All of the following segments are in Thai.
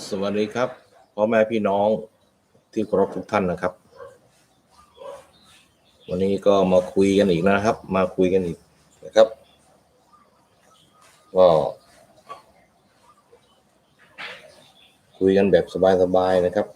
สวัสดีครับพ่อแม่พี่น้องที่เคารพทุกท่านนะครับ วันนี้ก็มาคุยกันอีกนะครับ มาคุยกันอีกนะครับก็คุยกันแบบสบายๆนะครับ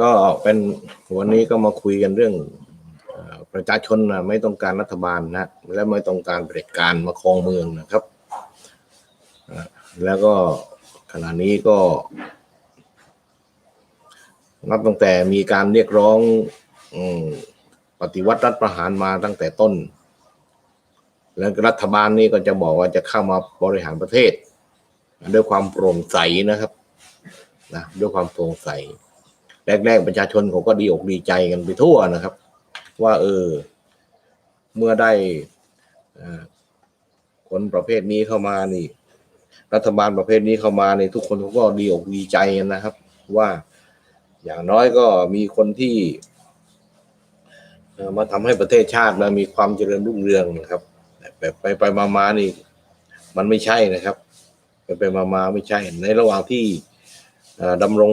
ก็เป็นวันนี้ก็มาคุยกันเรื่องประชาชนนะไม่ต้องการรัฐบาลนะและไม่ต้องการเผด็จการมาครองเมืองนะครับ แล้วก็ขณะนี้ก็ นับตั้งแต่มีการเรียกร้องปฏิวัติรัฐประหารมาตั้งแต่ต้น แล้วรัฐบาลนี้ก็จะบอกว่าจะเข้ามาบริหารประเทศ ด้วยความโปร่งใสนะครับนะด้วยความโปร่งใส แรกๆประชาชนเขาก็ดีอกดีใจกันไปทั่วนะครับ ว่าเออ เมื่อได้คนประเภทนี้เข้ามานี่ รัฐบาลประเภทนี้เข้ามาในทุกคนเขาก็ดีอกดีใจกันนะครับ ว่าอย่างน้อยก็มีคนที่มาทำให้ประเทศชาตินมีความเจริญรุ่งเรืองนะครับแต่ไปไปมามานี่ มันไม่ใช่นะครับ ไปไปมามาไม่ใช่ ในระหว่างที่เอ่อดำรง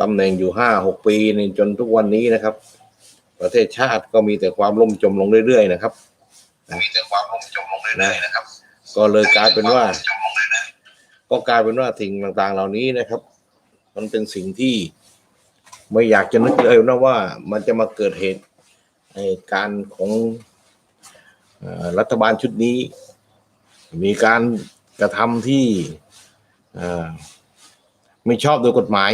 ตำแหน่งอยู่ห้าหกปีนี่จนทุกวันนี้นะครับ ประเทศชาติก็มีแต่ความล่มจมลงเรื่อยๆนะครับมีแต่ความล่มจมลงเรื่อยๆนะครับ ก็เลยกลายเป็นว่า ก็กลายเป็นว่าสิ่งต่างๆ เหล่านี้นะครับ มันเป็นสิ่งที่ไม่อยากจะนึกเลยนะว่ามันจะมาเกิดเหตุในการของเอ่อรัฐบาลชุดนี้ มีการกระทำที่เอ่อไม่ชอบโดยกฎหมาย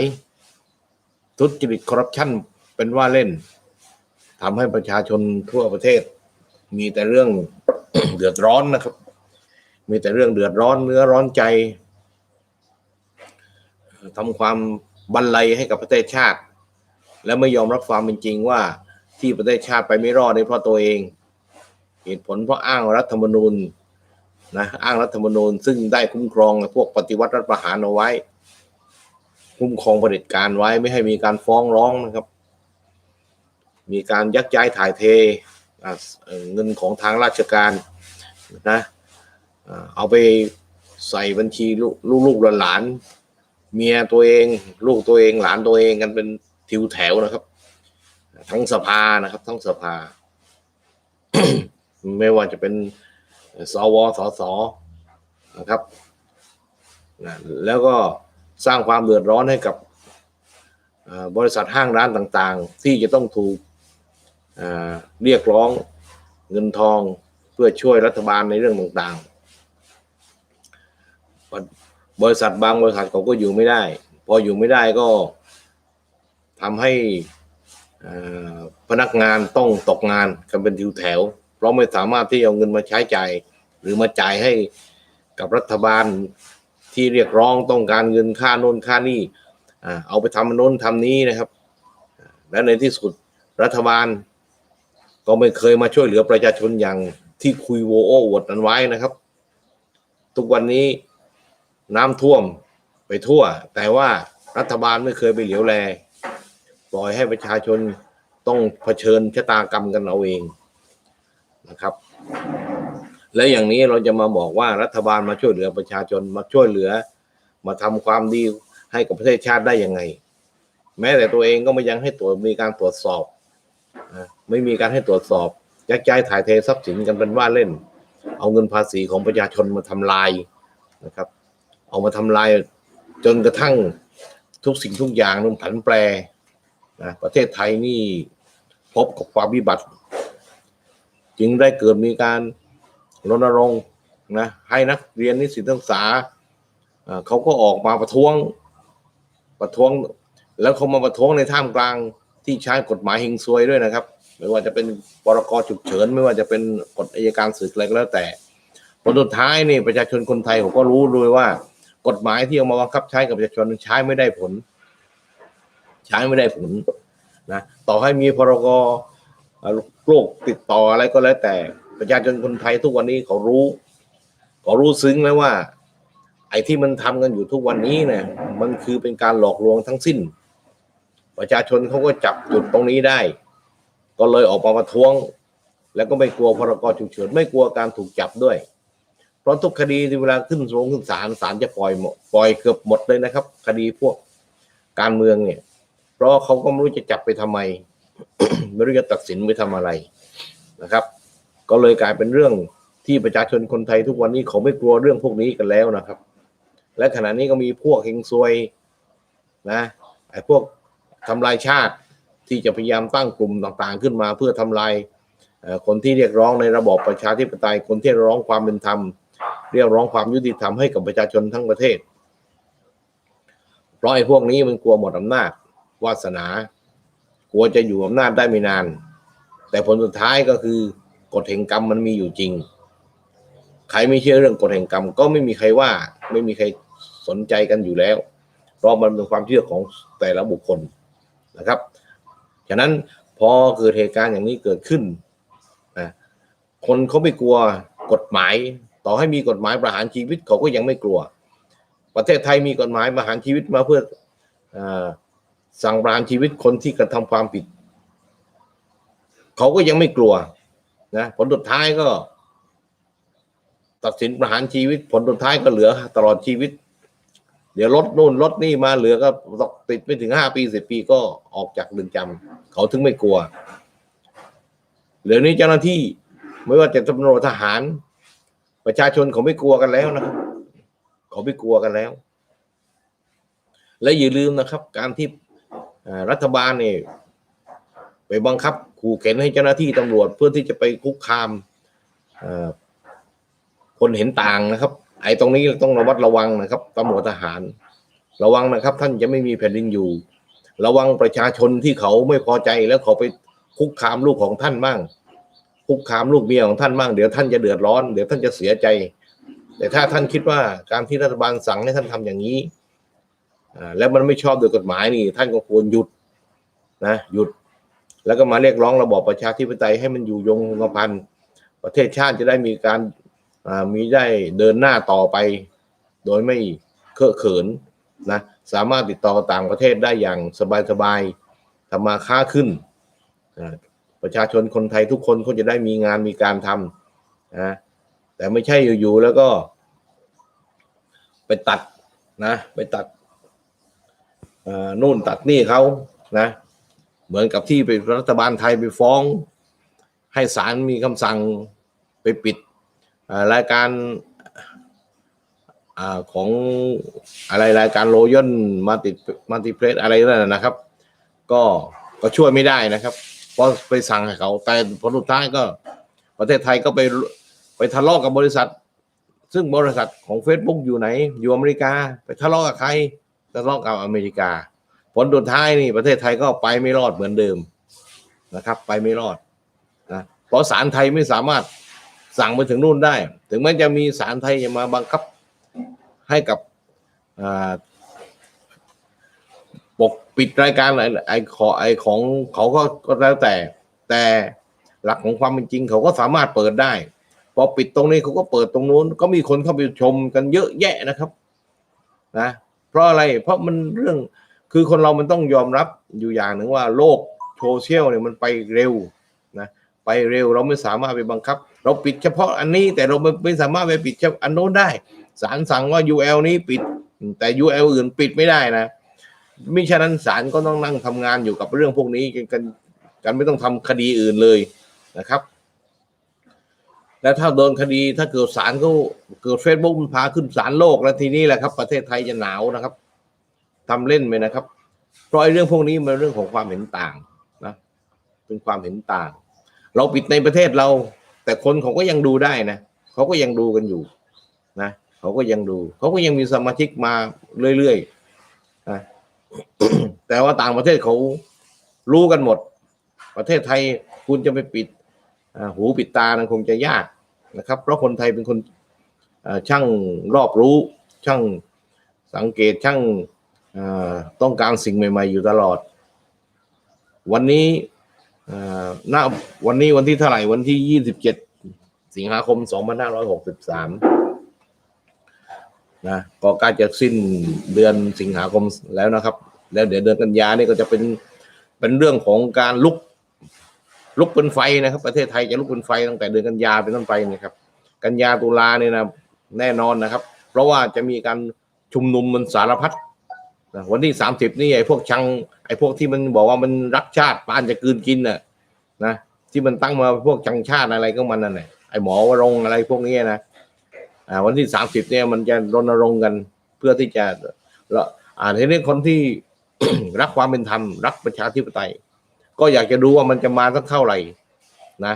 ทุจริตคอร์รัปชันเป็นว่าเล่นทำให้ประชาชนทั่วประเทศ มีแต่เรื่องเดือดร้อนนะครับ มีแต่เรื่องเดือดร้อนเนื้อร้อนใจทำความบันไลให้กับประเทศชาติ และไม่ยอมรับความเป็นจริงว่าที่ประเทศชาติไปไม่รอดในเพราะตัวเอง เหตุผลเพราะอ้างรัฐธรรมนูญนะอ้างรัฐธรรมนูญซึ่งได้คุ้มครองพวกปฏิวัติรัฐประหารเอาไว้ คุ้มครองเผด็จการไว้ไม่ให้มีการฟ้องร้องนะครับ มีการยักย้ายถ่ายเทเงินของทางราชการนะเอาไปใส่บัญชีลูกลูกหลาน เมียตัวเอง ลูกตัวเองหลานตัวเองกันเป็นทิวแถวนะครับ ทั้งสภานะครับ ทั้งสภา ไม่ว่าจะเป็นสวสสนะครับนะแล้วก็ สร้างความเดือดร้อนให้กับบริษัทห้างร้านต่างๆ ที่จะต้องถูกเรียกร้องเงินทองเพื่อช่วยรัฐบาลในเรื่องต่างๆ บริษัทบางบริษัทเขาก็อยู่ไม่ได้ พออยู่ไม่ได้ก็ทำให้พนักงานต้องตกงานกันเป็นทิวแถว เพราะไม่สามารถที่เอาเงินมาใช้จ่ายหรือมาจ่ายให้กับรัฐบาล ที่เรียกร้องต้องการเงินค่าโน่นค่านี่เอาไปทำโน่นทำนี้นะครับ และในที่สุดรัฐบาล ก็ไม่เคยมาช่วยเหลือประชาชนอย่างที่คุยโวโอ้อวดนั้นไว้นะครับ ทุกวันนี้น้ำท่วมไปทั่ว แต่ว่ารัฐบาลไม่เคยไปเหลียวแล ปล่อยให้ประชาชนต้องเผชิญชะตากรรมกันเอาเองนะครับ และอย่างนี้เราจะมาบอกว่ารัฐบาลมาช่วยเหลือประชาชนมาช่วยเหลือ มาทำความดีให้กับประเทศชาติได้ยังไง แม้แต่ตัวเองก็ไม่ยังให้ตรวจมีการตรวจสอบไม่มีการให้ตรวจสอบยักย้ายถ่ายเททรัพย์สินกันเป็นว่าเล่น เอาเงินภาษีของประชาชนมาทำลายนะครับ เอามาทำลายจนกระทั่งทุกสิ่งทุกอย่างมันผันแปรนะประเทศไทยนี่พบกับความวิบัติ จึงได้เกิดมีการ รณรงค์นะให้นักเรียนนิสิตนักศึกษาเขาก็ออกมาประท้วงประท้วง แล้วเขามาประท้วงในท่ามกลางที่ใช้กฎหมายหิงซวยด้วยนะครับ ไม่ว่าจะเป็นปรกฉุกเฉิน ไม่ว่าจะเป็นกฎอัยการศึกอะไรก็แล้วแต่ผลสุดท้ายนี่ประชาชนคนไทยผมก็รู้ด้วยว่า กฎหมายที่เอามาบังคับใช้กับประชาชนใช้ไม่ได้ผล ใช้ไม่ได้ผลนะต่อให้มีพรกโรคติดต่ออะไรก็แล้วแต่ ประชาชนคนไทยทุกวันนี้เขารู้เขารู้ซึ้งแล้วว่า ไอ้ที่มันทำกันอยู่ทุกวันนี้เนี่ยมันคือเป็นการหลอกลวงทั้งสิ้น ประชาชนเขาก็จับจุดตรงนี้ได้ ก็เลยออกมาประท้วง แล้วก็ไม่กลัวพรกฉุกเฉินไม่กลัวการถูกจับด้วย เพราะทุกคดีที่เวลาขึ้นโรงขึ้นศาลศาลจะปล่อยหมดปล่อยเกือบหมดเลยนะครับ คดีพวกการเมืองเนี่ย เพราะเขาก็ไม่รู้จะจับไปทำไม ไม่รู้จะตัดสินไปทำอะไรนะครับ ก็เลยกลายเป็นเรื่องที่ประชาชนคนไทยทุกวันนี้เขาไม่กลัวเรื่องพวกนี้กันแล้วนะครับ และขณะนี้ก็มีพวกเฮงซวยนะไอ้พวกทำลายชาติที่จะพยายามตั้งกลุ่มต่างๆ ขึ้นมาเพื่อทำลายคนที่เรียกร้องในระบอบประชาธิปไตยคนที่เรียกร้องความเป็นธรรม เรียกร้องความยุติธรรมให้กับประชาชนทั้งประเทศ เพราะไอ้พวกนี้มันกลัวหมดอำนาจวาสนากลัวจะอยู่อำนาจได้ไม่นาน แต่ผลสุดท้ายก็คือ กฎแห่งกรรมมันมีอยู่จริง ใครไม่เชื่อเรื่องกฎแห่งกรรม ก็ไม่มีใครว่า ไม่มีใครสนใจกันอยู่แล้ว เพราะมันเป็นความเชื่อของแต่ละบุคคลนะครับ ฉะนั้นพอเกิดเหตุการณ์อย่างนี้เกิดขึ้นนะคนเขาไม่กลัวกฎหมาย ต่อให้มีกฎหมายประหารชีวิตเขาก็ยังไม่กลัว ประเทศไทยมีกฎหมายประหารชีวิตมาเพื่ออสั่งประหารชีวิตคนที่กระทำความผิด เขาก็ยังไม่กลัว นะผลสุดท้ายก็ ตัดสินประหารชีวิต ผลสุดท้ายก็เหลือตลอดชีวิต เดี๋ยวลดนู่นลดนี่มาเหลือก็ตกติดไม่ถึงห้าปีสิบปีก็ออกจากเรือนจำเขาถึงไม่กลัวเหลือนี้เจ้าหน้าที่ไม่ว่าจะตำรวจทหาร ประชาชนเขาไม่กลัวกันแล้วนะครับเขาไม่กลัวกันแล้ว และอย่าลืมนะครับ การที่รัฐบาลเนี่ยไปบังคับ ขู่เข็นให้เจ้าหน้าที่ตำรวจเพื่อที่จะไปคุกคามคนเห็นต่างนะครับ ไอ้ตรงนี้ต้องระมัดระวังนะครับตำรวจทหาร ระวังนะครับ ท่านจะไม่มีแผ่นดินอยู่ ระวังประชาชนที่เขาไม่พอใจแล้วเขาไปคุกคามลูกของท่านบ้างคุกคามลูกเมียของท่านบ้างเดี๋ยวท่านจะเดือดร้อน เดี๋ยวท่านจะเสียใจ แต่ถ้าท่านคิดว่าการที่รัฐบาลสั่งให้ท่านทำอย่างนี้แล้วมันไม่ชอบโดยกฎหมายนี่ ท่านก็ควรหยุดนะหยุด แล้วก็มาเรียกร้องระบอบประชาธิปไตยให้มันอยู่ยงคงกระพันประเทศชาติจะได้มีการมีได้เดินหน้าต่อไป โดยไม่เคอะเขินนะสามารถติดต่อต่างประเทศได้อย่างสบายๆทำมาค้าขึ้น ประชาชนคนไทยทุกคนเขาจะได้มีงานมีการทำนะแต่ไม่ใช่อยู่ๆแล้วก็ ไปตัดนะ ไปตัดนู่นตัดนี่เขานะ เหมือนกับที่ไปรัฐบาลไทยไปฟ้อง ให้ศาลมีคำสั่งไปปิดรายการอาของอะไรรายการโรยอนมาติมาติเพลสอะไรนั่นนะครับ ก็ก็ช่วยไม่ได้นะครับเพราะไปสั่งให้เขา แต่ผลสุดท้ายก็ประเทศไทยก็ไปไปทะเลาะกับบริษัท ซึ่งบริษัทของ Facebook อยู่ไหน อยู่อเมริกา ไปทะเลาะกับใครทะเลาะกับอเมริกา ผลสุดท้ายนี่ประเทศไทยก็ไปไม่รอดเหมือนเดิมนะครับ ไปไม่รอดนะเพราะศาลไทยไม่สามารถสั่งไปถึงนู่นได้ ถึงแม้จะมีศาลไทยมาบังคับให้กับปกปิดรายการอะไรไอ้ขอไอ้ของเขาก็ก็แล้วแต่ แต่หลักของความเป็นจริงเขาก็สามารถเปิดได้พอปิดตรงนี้เขาก็เปิดตรงนู้น ก็มีคนเข้าไปชมกันเยอะแยะนะครับ นะ เพราะอะไรเพราะมันเรื่อง คือคนเรามันต้องยอมรับอยู่อย่างหนึ่งว่าโลกโซเชียลเนี่ยมันไปเร็วนะไปเร็วเราไม่สามารถไปบังคับ เราปิดเฉพาะอันนี้แต่เราไม่สามารถไปปิดเฉพาะอันโน้นได้ศาลสั่งว่า UL นี้ปิด แต่ UL อื่นปิดไม่ได้นะมิฉะนั้นศาลก็ต้องนั่งทำงานอยู่กับเรื่องพวกนี้กันกันไม่ต้องทำคดีอื่นเลยนะครับ แล้วถ้าโดนคดีถ้าเกิดศาลเขาเกิดเฟซบุ๊กมันพาขึ้นศาลโลกแล้วทีนี้แหละครับ ประเทศไทยจะหนาวนะครับ ทำเล่นไปนะครับ เพราะไอ้เรื่องพวกนี้มันเรื่องของความเห็นต่างนะเป็นความเห็นต่าง เราปิดในประเทศเรา แต่คนเขาก็ยังดูได้นะเขาก็ยังดูกันอยู่นะเขาก็ยังดู เขาก็ยังมีสมาชิกมาเรื่อยๆนะแต่ว่าต่างประเทศเขารู้กันหมด ประเทศไทยคุณจะไปปิดหูปิดตานั้นคงจะยากนะครับ เพราะคนไทยเป็นคนช่างรอบรู้ ช่างสังเกตช่าง ต้องการสิ่งใหม่ๆ อยู่ตลอด วันนี้เอ่อณวันนี้วันที่เท่าไหร่วันที่ยี่สิบเจ็ดสิงหาคมสองพันห้าร้อยหกสิบสามนะก็ใกล้จะสิ้นเดือนสิงหาคมแล้วนะครับ แล้วเดี๋ยวเดือนกันยานี่ก็จะเป็นเป็นเรื่องของการลุกลุกเป็นไฟนะครับ ประเทศไทยจะลุกเป็นไฟตั้งแต่เดือนกันยาเป็นต้นไปนะครับ กันยาตุลาเนี่ยนะแน่นอนนะครับ เพราะว่าจะมีการชุมนุมมันสารพัด นะวันที่สามสิบนี่ไอ้พวกชังไอ้พวกที่มันบอกว่ามันรักชาติปานจะกืนกินน่ะนะที่มันตั้งมาพวกชังชาติอะไรก็มันนั่นแหละไอ้หมอวรงอะไรพวกนี้นะอ่าวันที่สามสิบเนี่ยมันจะรณรงค์กันเพื่อที่จะล้วอ่าทีนี้คนที่รักความเป็นธรรมรักประชาธิปไตย ก็อยากจะดูว่ามันจะมาสักเท่าไหร่นะ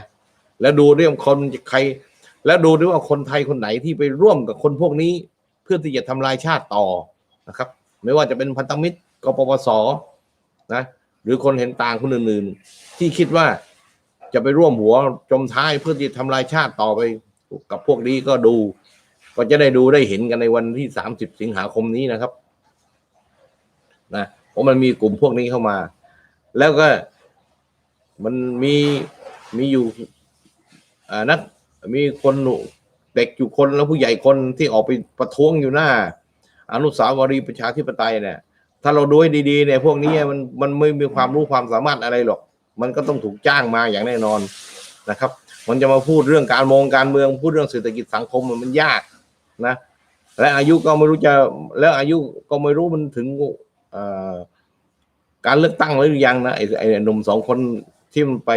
แล้วดูเรื่องคนใคร แล้วดูด้วยว่าคนไทยคนไหนที่ไปร่วมกับคนพวกนี้ เพื่อที่จะทำลายชาติต่อนะครับ ไม่ว่าจะเป็นพันธมิตรกปปสนะหรือคนเห็นต่างคนอื่นๆ ที่คิดว่าจะไปร่วมหัวจมท้ายเพื่อที่จะทำลายชาติต่อไปกับพวกนี้ก็ดู ก็จะได้ดูได้เห็นกันในวันที่สามสิบสิงหาคมนี้นะครับนะเพราะมันมีกลุ่มพวกนี้เข้ามา แล้วก็มันมีมีอยู่อ่านักมีคนเด็กอยู่คนแล้วผู้ใหญ่คนที่ออกไปประท้วงอยู่หน้า อนุสาวรีย์ประชาธิปไตยเนี่ยถ้าเราดูให้ดีๆเนี่ยพวกนี้มันมันไม่มีความรู้ความสามารถอะไรหรอก มันก็ต้องถูกจ้างมาอย่างแน่นอนนะครับ มันจะมาพูดเรื่องการมองการเมืองพูดเรื่องเศรษฐกิจสังคมมันยากนะ และอายุก็ไม่รู้จะแล้วอายุก็ไม่รู้มันถึงอ่อการเลือกตั้งหรือยังนะไอ้ไอ้หนุ่มสองคนที่มันไป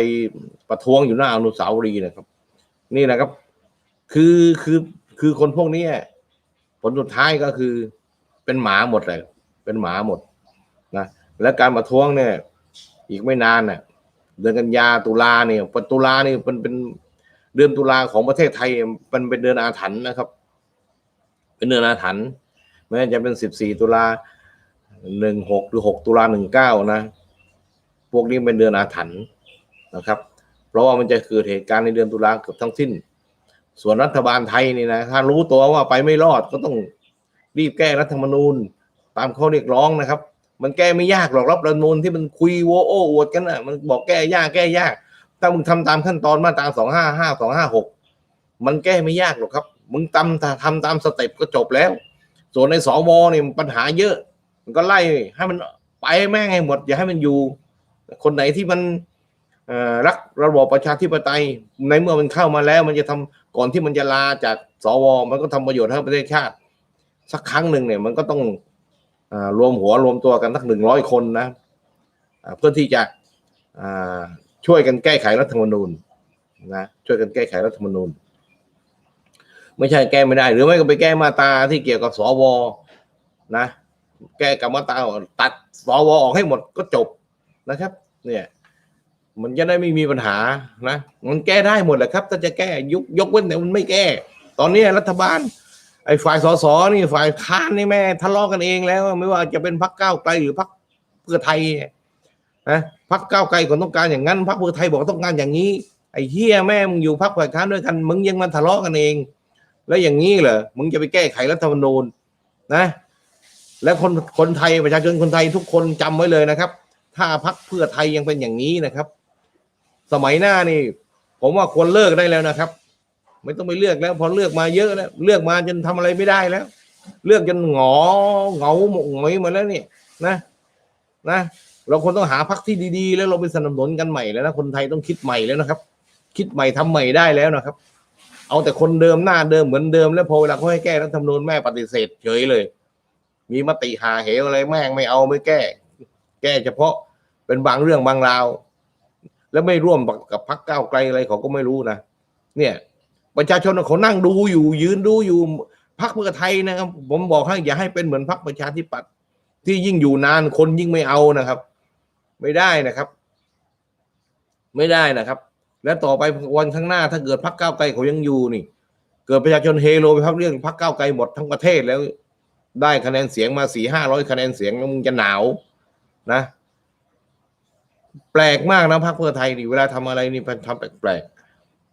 ประท้วงอยู่หน้าอนุสาวรีย์นะครับ นี่นะครับ คือคือคือคนพวกนี้ผลสุดท้ายก็คือ เป็นหมาหมดเลยเป็นหมาหมดนะและการประท้วงเนี่ย อีกไม่นานน่ะเดือนกันยาตุลาเนี่ยตุลาเนี่ยเป็นเป็นเดือนตุลาของประเทศไทยมันเป็นเดือนอาถรรพ์นะครับ เป็นเดือนอาถรรพ์แม้จะเป็นสิบสี่ตุลาหนึ่งหกหรือหกตุลาหนึ่งเก้านะ พวกนี้เป็นเดือนอาถรรพ์นะครับ เพราะว่ามันจะเกิดเหตุการณ์ในเดือนตุลาเกือบทั้งสิ้น ส่วนรัฐบาลไทยนี่นะถ้ารู้ตัวว่าไปไม่รอดก็ต้อง รีบแก้รัฐธรรมนูญ ตามข้อเรียกร้องนะครับ มันแก้ไม่ยากหรอกรัฐธรรมนูญที่มันคุยโวโอ้อวดกันอะมันบอกแก้ยากแก้ยากถ้ามึงทำตามขั้นตอนมาตราสองห้าห้าสองห้าหกมันแก้ไม่ยากหรอกครับ มึงทำทำตามสเต็ปก็จบแล้ว ส่วนในสวเนี่ยปัญหาเยอะ มันก็ไล่ให้มันไปแม่งให้หมด อย่าให้มันอยู่ คนไหนที่มันรักระบอบประชาธิปไตยในเมื่อมันเข้ามาแล้ว มันจะทำก่อนที่มันจะลาจากสวมันก็ทำประโยชน์ให้ประเทศชาติ สักครั้งหนึ่งเนี่ยมันก็ต้องอรวมหัวรวมตัวกันสักหนึ่งร้อยคนนะเพื่อที่จะช่วยกันแก้ไขรัฐธรรมนูญนะช่วยกันแก้ไขรัฐธรรมนูญ ไม่ใช่แก้ไม่ได้ หรือไม่ก็ไปแก้มาตาที่เกี่ยวกับสวนะ แก้กับมาตาตัดสวออกให้หมดก็จบนะครับ เนี่ยมันจะได้ไม่มีปัญหานะ มันแก้ได้หมดแหละครับ ถ้าจะแก้ยกยกเว้นแต่มันไม่แก้ ตอนนี้รัฐบาล ไอ้ฝ่ายสสนี่ฝ่ายค้านนี่แม่ทะเลาะกันเองแล้ว ไม่ว่าจะเป็นพรรคก้าวไกลหรือพรรคเพื่อไทยนะพรรคก้าวไกลคนต้องการอย่างนั้นพรรคเพื่อไทยบอกต้องการอย่างนี้ ไอ้เฮียแม่มึงอยู่พรรคฝ่ายค้านด้วยกัน มึงยังมาทะเลาะกันเอง แล้วอย่างนี้เหรอมึงจะไปแก้ไขรัฐธรรมนูญนะ และคนคนไทยประชาชนคนไทยทุกคนจำไว้เลยนะครับ ถ้าพักเพื่อไทยยังเป็นอย่างนี้นะครับ สมัยหน้านี่ ผมว่าควรเลิกได้แล้วนะครับ ไม่ต้องไปเลือกแล้ว พอเลือกมาเยอะแล้วเลือกมาจนทำอะไรไม่ได้แล้ว เลือกจนหงอเหงาหมกหงอยมาแล้วนี่นะนะเราควรต้องหาพักที่ดีๆ แล้วเราไปสนับสนุนกันใหม่แล้วนะคนไทยต้องคิดใหม่แล้วนะครับ คิดใหม่ทำใหม่ได้แล้วนะครับ เอาแต่คนเดิมหน้าเดิมเหมือนเดิมแล้วพอเวลาเขาให้แก้รัฐธรรมนูญแม่ปฏิเสธเฉยเลย มีมติหาเหวอะไรแม่งไม่เอาไม่แก้ แก้เฉพาะเป็นบางเรื่องบางราว แล้วไม่ร่วมกับพรรคก้าวไกลอะไรเขาก็ไม่รู้นะเนี่ย ประชาชนเขานั่งดูอยู่ ยืนดูอยู่พรรคเพื่อไทยนะครับ ผมบอกให้อย่าให้เป็นเหมือนพรรคประชาธิปัตย์ที่ยิ่งอยู่นานคนยิ่งไม่เอานะครับ ไม่ได้นะครับ ไม่ได้นะครับ และต่อไปวันข้างหน้าถ้าเกิดพรรคก้าวไกลเขายังอยู่นี่ เกิดประชาชนเฮโลไปพักเรื่องพรรคก้าวไกลหมดทั้งประเทศแล้วได้คะแนนเสียงมาสี่ห้าร้อยคะแนนเสียงแล้วมึงจะหนาวนะแปลกมากนะพรรคเพื่อไทยนี่เวลาทำอะไรนี่ทำแปลกๆ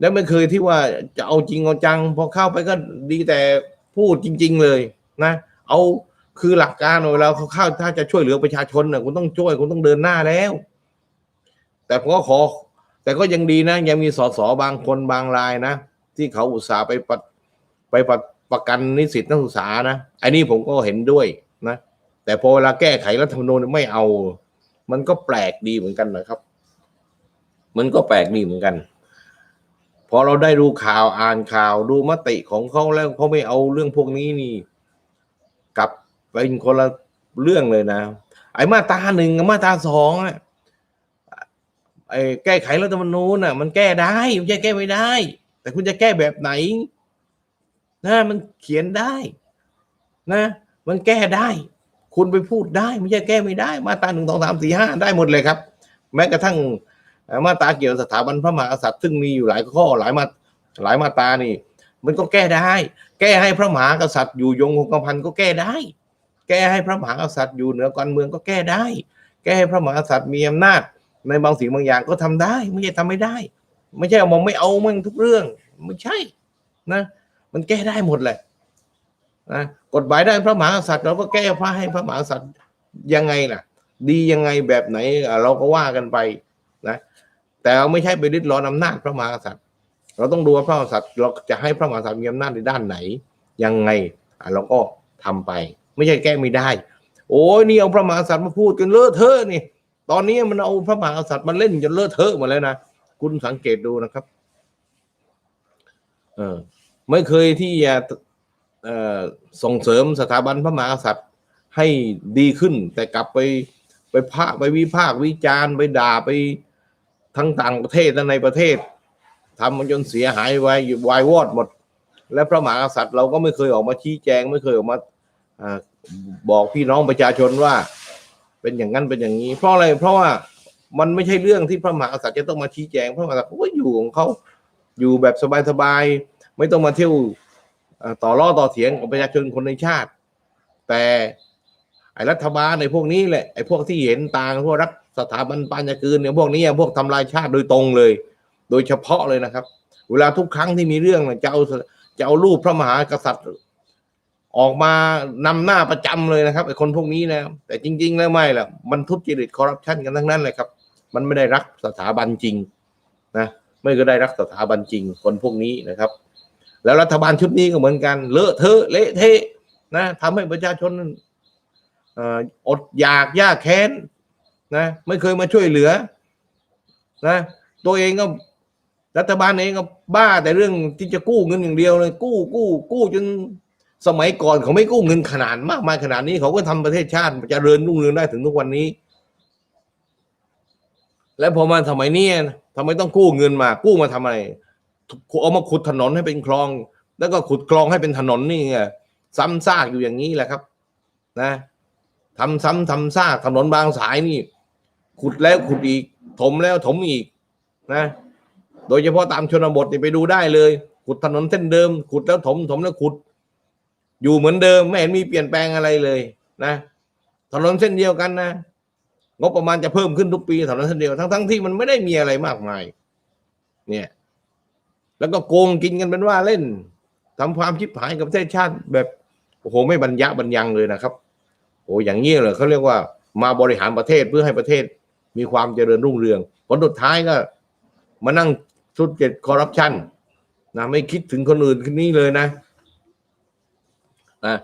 แล้วไม่เคยที่ว่าจะเอาจริงเอาจัง พอเข้าไปก็ดีแต่พูดจริง ๆ เลยนะ เอาคือหลักการเวลาเขาเข้าถ้าจะช่วยเหลือประชาชนนะคุณต้องช่วยคุณต้องเดินหน้าแล้ว แต่ผมก็ขอ แต่ก็ยังดีนะ ยังมีสสบางคนบางรายนะ ที่เขาอุตส่าห์ไปปไปปประกันนิสิตนักศึกษานะอันนี้ผมก็เห็นด้วยนะ แต่พอเวลาแก้ไขรัฐธรรมนูญไม่เอา มันก็แปลกดีเหมือนกันนะครับ มันก็แปลกดีเหมือนกัน พอเราได้ดูข่าวอ่านข่าวดูมติของเขาแล้วเขาไม่เอาเรื่องพวกนี้นี่กลับเป็นคนละเรื่องเลยนะไอ้มาตราหนึ่งมาตราสองอะไอ้แก้ไขรัฐธรรมนูญน่ะ มันแก้ได้ไม่ใช่แก้ไม่ได้ แต่คุณจะแก้แบบไหน นะมันเขียนได้ นะ มันแก้ได้ คุณไปพูดได้ไม่ใช่แก้ไม่ได้ มาตราหนึ่งสองสามสี่ห้าได้หมดเลยครับ แม้กระทั่ง มาตราเกี่ยวกับสถาบันพระมหากษัตริย์ซึ่งมีอยู่หลายข้อหลายมาหลายมาตรานี่ มันก็แก้ได้ แก้ให้พระมหากษัตริย์อยู่ยงคงกระพันก็แก้ได้ แก้ให้พระมหากษัตริย์อยู่เหนือการเมืองก็แก้ได้ แก้ให้พระมหากษัตริย์มีอำนาจ ในบางสิ่งบางอย่างก็ทำได้ ไม่ใช่ทำไม่ได้ ไม่ใช่เอามองไม่เอามั่งทุกเรื่องไม่ใช่นะ มันแก้ได้หมดแหละนะกฎหมายได้พระมหากษัตริย์เราก็แก้พระให้พระมหากษัตริย์ยังไงล่ะ ดียังไงแบบไหนเราก็ว่ากันไป แต่ไม่ใช่ไปริดรอนอำนาจพระมหากษัตริย์ เราต้องดูว่าพระมหากษัตริย์เราจะให้พระมหากษัตริย์มีอำนาจในด้านไหน ยังไงอะเราก็ทำไป ไม่ใช่แก้ไม่ได้ โอ้ยนี่เอาพระมหากษัตริย์มาพูดกันเลอะเทอะนี่ ตอนนี้มันเอาพระมหากษัตริย์มาเล่นจนเลอะเทอะหมดแล้วนะคุณสังเกตดูนะครับ เออไม่เคยที่จะเออส่งเสริมสถาบันพระมหากษัตริย์ให้ดีขึ้น แต่กลับไปไปพาไปวิพากษ์วิจารณ์ไปด่าไป ทั้งต่างประเทศและในประเทศทำมันจนเสียหายวายวายวอดหมด และพระมหากษัตริย์เราก็ไม่เคยออกมาชี้แจง ไม่เคยออกมาอบอกพี่น้องประชาชนว่า เป็นอย่างนั้นเป็นอย่างนี้ เพราะอะไรเพราะว่ามันไม่ใช่เรื่องที่พระมหากษัตริย์จะต้องมาชี้แจงพระมหากษัตริย์เขาก็อยู่ของเขาอยู่แบบสบายๆไม่ต้องมาเที่ยวเอ่อต่อล้อต่อเถียงกับประชาชนคนในชาติ แต่ไอ้รัฐบาลในพวกนี้แหละไอ้พวกที่เห็นต่างพวกรัฐ สถาบันปัญญากืนเนี่ยพวกนี้พวกทำลายชาติโดยตรงเลย โดยเฉพาะเลยนะครับ เวลาทุกครั้งที่มีเรื่องจะเอาจะเอารูปพระมหากษัตริย์ออกมานำหน้าประจำเลยนะครับไอ้คนพวกนี้นะแต่จริง ๆ แล้วไม่ล่ะ มันทุจริตคอร์รัปชันกันทั้งนั้นเลยครับ มันไม่ได้รักสถาบันจริงนะไม่ก็ได้รักสถาบันจริง คนพวกนี้นะครับ แล้วรัฐบาลชุดนี้ก็เหมือนกัน เลอะเทอะเละเทะนะทำให้ประชาชนออดอยากยากแค้น นะ ไม่เคยมาช่วยเหลือ นะ ตัวเองก็ รัฐบาลเองก็บ้าแต่เรื่องที่จะกู้เงินอย่างเดียวเลย กู้กู้กู้จนสมัยก่อนเขาไม่กู้เงินขนาดมากมายขนาดนี้เขาก็ทำประเทศชาติเจะเริญรุ่งเรืองได้ถึงทุกวันนี้ แล้วพอมาสมัยนี้ทำไมต้องกู้เงินมา กู้มาทำอะไรเอามาขุดถนนให้เป็นคลอง แล้วก็ขุดคลองให้เป็นถนนนี่ไงซ้ำซากอยู่อย่างนี้แหละครับ นะทำซ้ำทำซากถนนบางสายนี่ ขุดแล้วขุดอีก ถมแล้วถมอีกนะ โดยเฉพาะตามชนบทนี่ไปดูได้เลย ขุดถนนเส้นเดิม ขุดแล้วถมถมแล้วขุด อยู่เหมือนเดิมไม่เห็นมีเปลี่ยนแปลงอะไรเลยนะถนนเส้นเดียวกันนะงบประมาณจะเพิ่มขึ้นทุกปีถนนเส้นเดียวทั้งทั้งที่มันไม่ได้มีอะไรมากมาย เนี่ย แล้วก็โกงกินกันเป็นว่าเล่นทำความชิบหายกับประเทศชาติแบบโอ้โหไม่บรรยะบรรยังเลยนะครับโอ้อย่างนี้เลยเขาเรียกว่ามาบริหารประเทศเพื่อให้ประเทศ มีความเจริญรุ่งเรือง ผลสุดท้ายก็มานั่งทุจริตคอร์รัปชันนะไม่คิดถึงคนอื่นคนนี้เลยนะนะ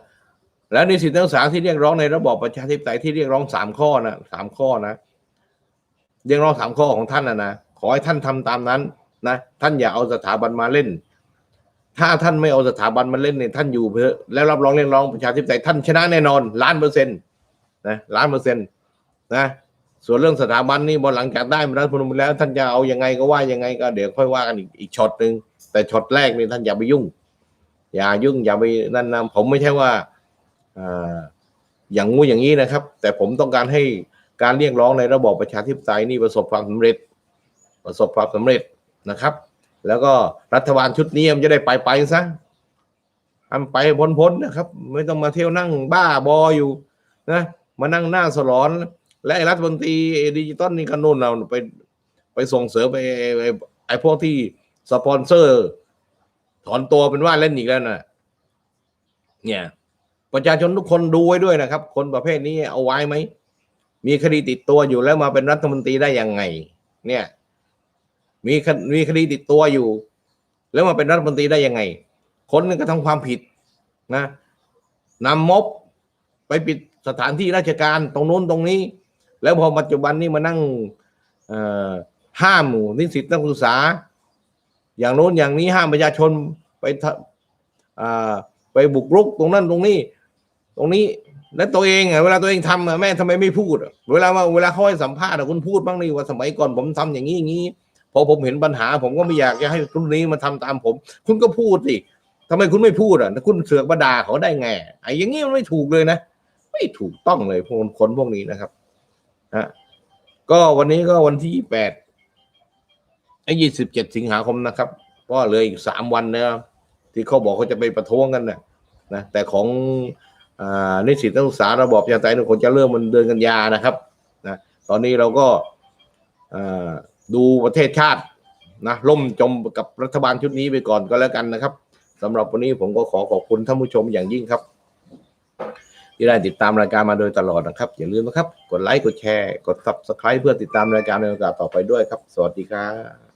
แล้วในสิทธินักศึกษาที่เรียกร้องในระบอบประชาธิปไตยที่เรียกร้องสามข้อนะสามข้อนะเรียกร้องสามข้อของท่านนะนะขอให้ท่านทำตามนั้นนะท่านอย่าเอาสถาบันมาเล่น ถ้าท่านไม่เอาสถาบันมาเล่นเนี่ยท่านอยู่เพื่อแล้วรับรองเรียกร้องประชาธิปไตยท่านชนะแน่นอนล้านเปอร์เซ็นต์นะล้านเปอร์เซ็นต์นะ ส่วนเรื่องสถาบันนี่พอหลังจากได้มารัฐธรรมนูญแล้ว ท่านจะเอายังไงก็ว่ายังไงก็เดี๋ยวค่อยว่ากันอีกอีกช็อตหนึ่งแต่ช็อตแรกนี่ท่านอย่าไปยุ่ง อย่ายุ่งอย่าไปนั่นนะผมไม่ใช่ว่าออย่างงูอย่างนี้นะครับ แต่ผมต้องการให้การเรียกร้องในระบอบประชาธิปไตยนี่ประสบความสำเร็จ ประสบความสำเร็จนะครับ แล้วก็รัฐบาลชุดนี้มันจะได้ไปไปซะทำไปพ้นๆนะครับ ไม่ต้องมาเที่ยวนั่งบ้าบออยู่นะมานั่งหน้าสลอน และไอ้รัฐมนตรีดิจิตอลนี่ก็นู่นเราไปไปส่งเสริมไปไอ้พวกที่สปอนเซอร์ ถอนตัวเป็นว่าเล่นอีกแล้วนะเนี่ยประชาชนทุกคนดูไว้ด้วยนะครับ คนประเภทนี้เอาไว้ไหม มีคดีติดตัวอยู่แล้วมาเป็นรัฐมนตรีได้ยังไง เนี่ย มีคดมีคดีติดตัวอยู่ แล้วมาเป็นรัฐมนตรีได้ยังไง คนนึงก็ทำความผิดนะนำมบไปปิดสถานที่ราชการตรงโน้นตรงนี้ แล้วพอปัจจุบันนี้มานั่งห้ามนิสิตนักศึกษา อย่างโน้นอย่างนี้ห้ามประชาชนไปไปบุกรุกตรงนั้นตรงนี้ ตรงนี้แล้วตัวเองอะเวลาตัวเองทำอะแม่ทำไมไม่พูด เวลาว่าเวลาเขาให้สัมภาษณ์อะคุณพูดบ้างนี่ว่าสมัยก่อนผมทำอย่างนี้อย่างนี้พอผมเห็นปัญหา ผมก็ไม่อยากจะให้รุ่นนี้มาทำตามผม คุณก็พูดสิทำไมคุณไม่พูดอะคุณเสือกมาด่าเขาได้ไงไอ้อย่างนี้มันไม่ถูกเลยนะ ไม่ถูกต้องเลยพวกคนพวกนี้นะครับ นะก็วันนี้ก็วันที่แปดไอ้ยี่สิบเจ็ดสิงหาคมนะครับก็เหลยอีกสามวันนะครับที่เขาบอกเขาจะไปประท้วงกันนะนะแต่ของอนิสิตนักศึกษาระบอบประชาไตทุกคนจะเริ่มมันเดือนกันยานะครับนะตอนนี้เราก็ดูประเทศชาตินะล่มจมกับรัฐบาลชุดนี้ไปก่อนก็แล้วกันนะครับสำหรับวันนี้ผมก็ขอขอบคุณท่านผู้ชมอย่างยิ่งครับ ที่ได้ติดตามรายการมาโดยตลอดนะครับ อย่าลืมนะครับ กดไลค์กดแชร์ กด subscribe เพื่อติดตามรายการในโอกาสต่อไปด้วยครับ สวัสดีครับ